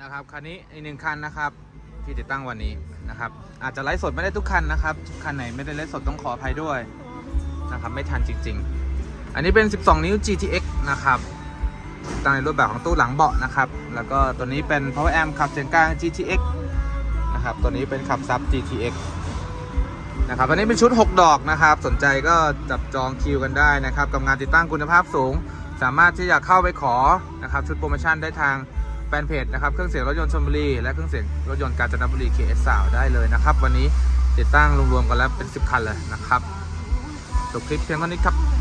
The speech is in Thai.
นะครับคันนี้อีกหนึ่งคันนะครับ ที่ติดตั้งวันนี้นะครับ อาจจะไลฟ์สดไม่ได้ทุกคันนะครับ คันไหนไม่ได้ไลฟ์สดต้องขออภัยด้วยนะครับ ไม่ทันจริง ๆ อันนี้เป็น 12 นิ้ว GTX นะครับตั้งในรูปแบบของตู้หลังเบาะนะครับ แล้วก็ตัวนี้เป็น power amp ขับเสียงกลาง GTX นะครับ ตัวนี้เป็นขับซับ GTX นะครับอันนี้เป็นชุด 6 ดอกนะครับ สนใจก็จับจองคิวกันได้นะครับกับงานติดตั้งคุณภาพสูง สามารถที่จะเข้าไปขอนะครับชุดโปรโมชั่นได้ทางแฟนเพจนะครับเครื่องเสียงรถยนต์ชลบุรีและเครื่องเสียงรถยนต์กาญจนบุรี KS 3ได้เลยนะครับ วันนี้ติดตั้งรวมๆกันแล้วเป็น 10 คันเลยนะครับจบคลิปเพียงเท่านี้ครับ